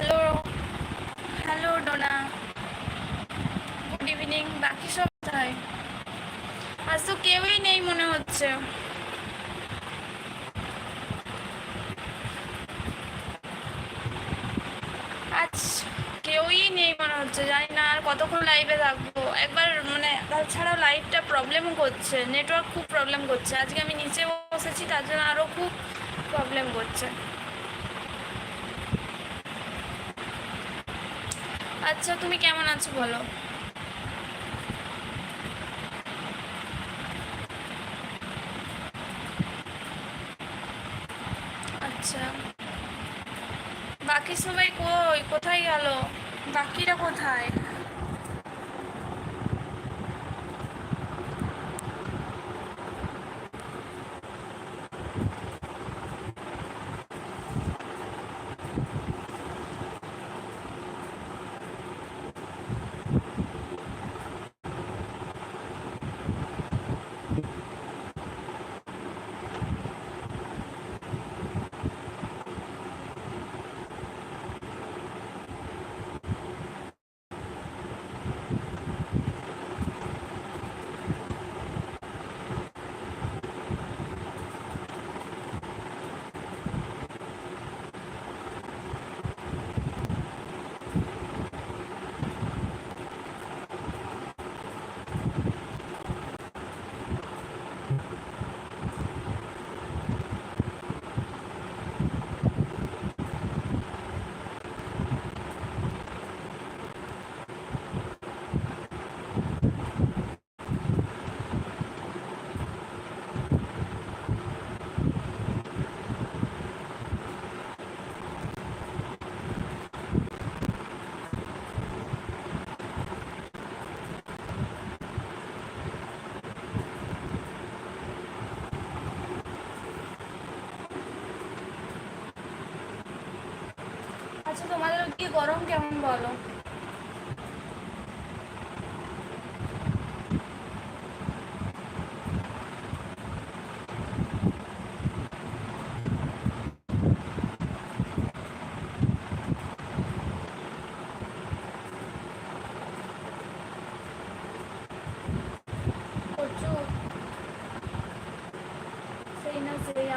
Hello hello Dona good evening বাকি সব কোথায়? আজ তো কেউই নেই মনে হচ্ছে। আজ কেউই নেই মনে হচ্ছে। জানি না আর কতক্ষণ লাইভে থাকব। একবার মানে তাছাড়াও লাইভটা প্রবলেমও করছে। নেটওয়ার্ক খুব প্রবলেম করছে। আজকে আমি নিচে বসেছি, তার জন্য আরও খুব প্রবলেম করছে। আচ্ছা তুমি কেমন আছো বলো? আচ্ছা। বাকি সবাই কই? কোথায় গেল? বাকিরা কোথায় আচ্ছা তোমাদের কি গরম কেমন বলো?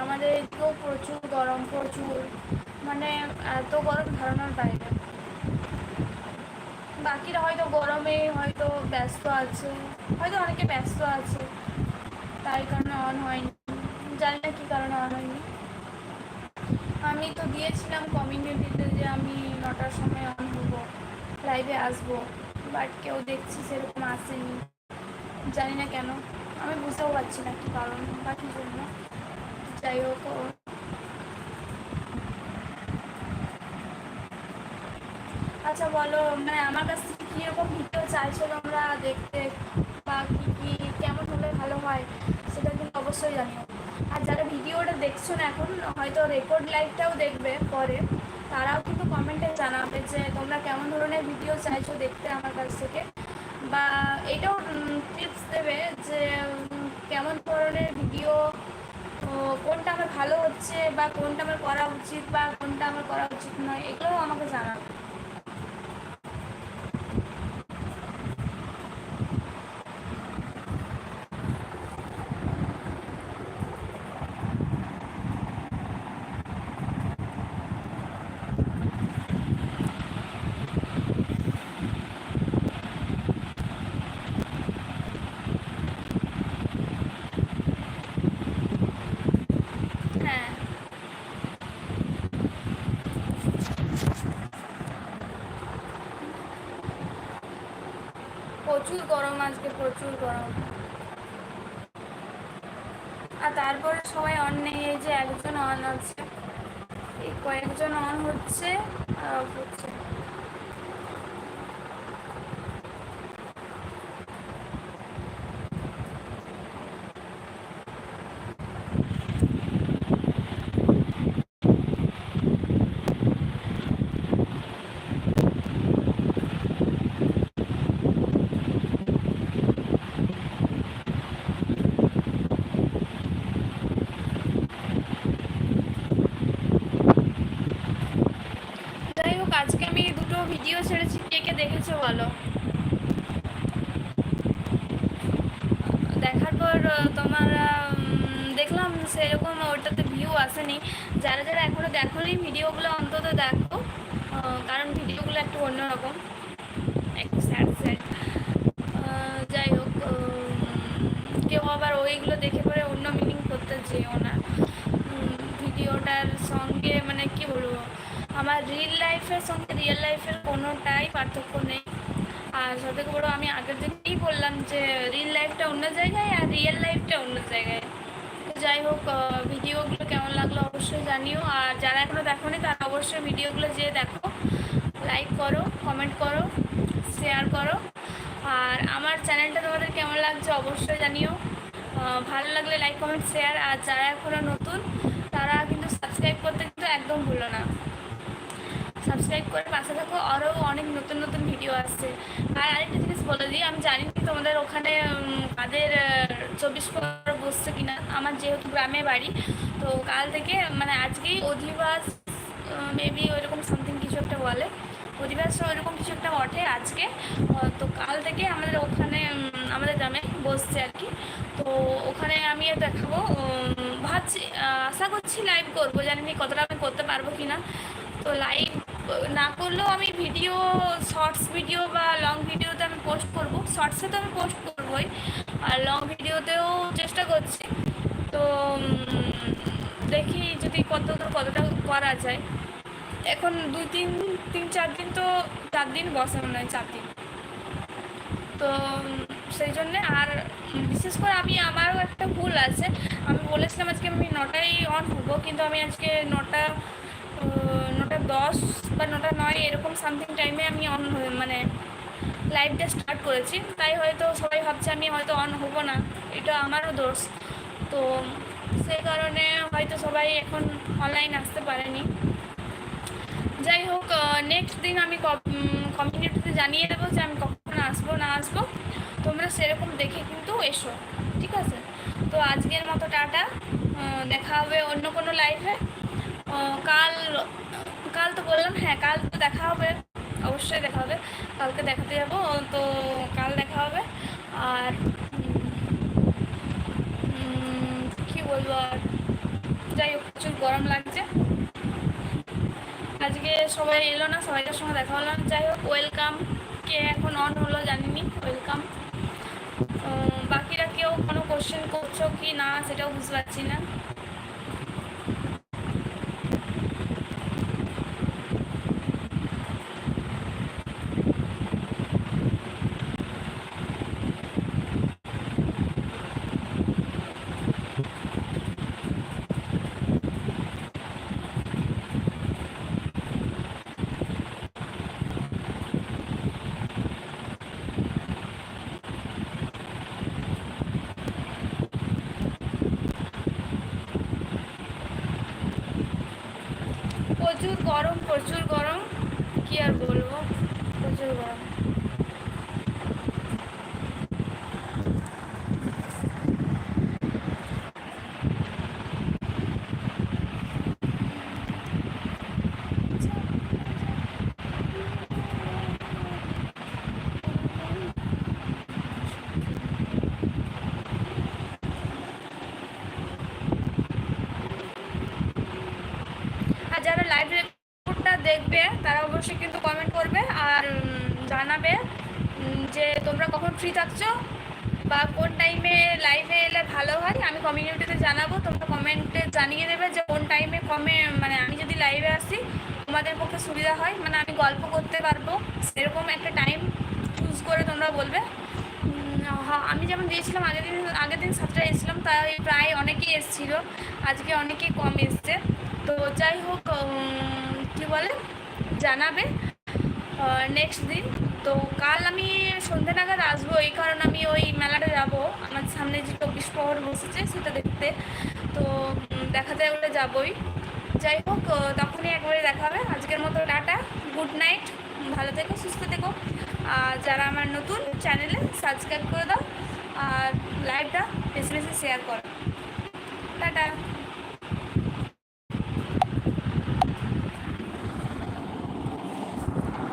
আমাদের এদিকেও প্রচুর গরম প্রচুর। মানে এত গরম ধারণার বাইরে বাকিরা হয়তো গরমে হয়তো ব্যস্ত আছে, হয়তো অনেকে ব্যস্ত আছে, তাই কারণে অন হয়নি। জানি না কী কারণে অন হয়নি। আমি তো দিয়েছিলাম কমিউনিটিতে যে আমি নটার সময় অন হব লাইভে আসব বাট কেউ দেখছি সেরকম আসেনি। জানি না কেন, আমি বুঝতেও পারছি না কী কারণ বা কী জন্য। যাই হোক আচ্ছা বলো মানে আমার কাছ থেকে কীরকম ভিডিও চাইছো তোমরা দেখতে? বা কী কী, কেমন হলে ভালো হয়? সেটা কিন্তু অবশ্যই জানিও। আর যারা ভিডিওটা দেখছ না এখন, হয়তো রেকর্ড লাইভটাও দেখবে পরে। তারাও কিন্তু কমেন্টে জানাবে যে তোমরা কেমন ধরনের ভিডিও চাইছো দেখতে আমার কাছ থেকে। বা এটাও টিপস দেবে যে কেমন ধরনের ভিডিও কোনটা আমার ভালো হচ্ছে বা কোনটা আমার করা উচিত বা কোনটা আমার করা উচিত নয়, এগুলোও আমাকে জানাবে হ্যাঁ প্রচুর গরম আজকে, প্রচুর গরম। আর তারপরে সবাই অন নেই, এই যে একজন অন আছে। এই কয়েকজন অন হচ্ছে আর হচ্ছে। যাই হোক আজকে ভিডিও ছেড়েছি, কে কে দেখেছ বলো? দেখার পর তোমার দেখলাম সেরকম ওটাতে ভিউ আসেনি। যারা যারা এখনও দেখোনি ভিডিওগুলো অন্তত দেখো। কারণ ভিডিওগুলো একটু অন্যরকম। একটু স্যাড স্যাড যাই হোক কেউ আবার ওইগুলো দেখে পরে অন্য মিনিং করতে যেও না। ভিডিওটার সঙ্গে মানে কি বলব? আমার রিয়েল লাইফের সঙ্গে রিয়েল লাইফের কোনোটাই পার্থক্য নেই। আর সবথেকে বড়ো আমি আগের দিকেই বললাম যে রিয়েল লাইফটা অন্য জায়গায় আর রিয়েল লাইফটা অন্য জায়গায়। যাই হোক ভিডিওগুলো কেমন লাগল অবশ্যই জানিও। আর যারা এখনও দেখোনি, তারা অবশ্যই ভিডিওগুলো যেয়ে দেখো। লাইক করো কমেন্ট করো শেয়ার করো। আর আমার চ্যানেলটা তোমাদের কেমন লাগছে অবশ্যই জানিও। ভালো লাগলে লাইক কমেন্ট শেয়ার আর যারা এখনও নতুন, তারা কিন্তু সাবস্ক্রাইব করতে কিন্তু একদম ভুলো না। সাবস্ক্রাইব করে পাশে থাকো। আরও অনেক নতুন নতুন ভিডিও আসছে। আর আরেকটা জিনিস বলে দিই, আমি জানি না তোমাদের ওখানে কাদের চব্বিশ পর বসছে কিনা। আমার যেহেতু গ্রামে বাড়ি, তো কাল থেকে মানে আজকেই অধিবাস মেবি ওইরকম সামথিং কিছু একটা বলে। অধিবাস ওইরকম কিছু একটা ওঠে আজকে। তো কাল থেকে আমাদের ওখানে আমাদের গ্রামে বসছে আর কি। তো ওখানে আমি দেখাবো। ভাবছি আশা করছি লাইভ করব। জানি না কতটা আমি করতে পারব কিনা। তো লাইভ না করলেও আমি ভিডিও শর্টস ভিডিও বা লং ভিডিওতে আমি পোস্ট করব। শর্টসে তো আমি পোস্ট করবই, আর লং ভিডিওতেও চেষ্টা করছি। তো দেখি যদি কত দূর কতটা করা যায়। এখন দুই তিন তিন চার দিন তো চার দিন বসে মনে হয়, চার দিন। তো, সেই জন্যে আর বিশেষ করে আমি, আমারও একটা ভুল আছে। আমি বলেছিলাম আজকে আমি নটায় অন করব কিন্তু আমি আজকে নটা নটা দশ বা নটা নয়, এরকম সামথিং টাইমে আমি অন মানে লাইভটা স্টার্ট করেছি। তাই হয়তো সবাই ভাবছে আমি হয়তো অন হব না। এটা আমারও দোষ। তো সেই কারণে হয়তো সবাই এখন অনলাইন আসতে পারেনি। যাই হোক নেক্সট দিন আমি কমিউনিটিতে জানিয়ে দেবো যে আমি কখন আসব, না আসব। তোমরা সেরকম দেখে কিন্তু এসো, ঠিক আছে? তো আজকের মতো টাটা। দেখা হবে অন্য কোনো লাইভে কাল কাল তো বললাম হ্যাঁ কাল তো দেখা হবে, অবশ্যই দেখা হবে, কালকে দেখাতে যাব, তো কাল দেখা হবে, আর কি বলব, আর যাই হোক, প্রচুর গরম লাগছে। আজকে সবাই এলো না, সবাইকার সঙ্গে দেখা হলো না, যাই হোক ওয়েলকাম কে এখন অন হলো জানিনি ওয়েলকাম বাকিরা কেউ কোনো কোশ্চেন করছ কি না, সেটাও বুঝতে পারছি না প্রচুর গরম প্রচুর গরম কি আর বলব প্রচুর গরম আর যারা লাইভ দেখবে, তারা অবশ্যই কিন্তু কমেন্ট করবে আর জানাবে যে তোমরা কখন ফ্রি থাকছো বা কোন টাইমে লাইভে এলে ভালো হয়। আমি কমিউনিটিতে জানাব, তোমরা কমেন্টে জানিয়ে দেবে যে কোন টাইমে কমে মানে আমি যদি লাইভে আসি, তোমাদের পক্ষে সুবিধা হয়। মানে আমি গল্প করতে পারব, সেরকম একটা টাইম চুজ করে তোমরা বলবে। আমি যেমন দিয়েছিলাম, আগের দিন আগের দিন সাতটা এসেছিলাম, তাই প্রায় অনেকেই এসেছিল। আজকে অনেকেই কম এসছে। তো যাই হোক কী বলে? জানাবে নেক্সট দিন। তো কাল আমি সন্ধ্যে নাগাদ আসব, এই কারণ আমি ওই মেলাটা যাব। আমার সামনে যে চব্বিশ প্রহর বসেছে, সেটা দেখতে। তো দেখা যায় ওটা যাবই। যাই হোক তখনই একবারে দেখা হবে। আজকের মতো টাটা গুড নাইট ভালো থেকো, সুস্থ থেকো। আর যারা আমার নতুন চ্যানেলে সাবস্ক্রাইব করে দাও, আর লাইভটা বেশি বেশি শেয়ার করো। টাটা।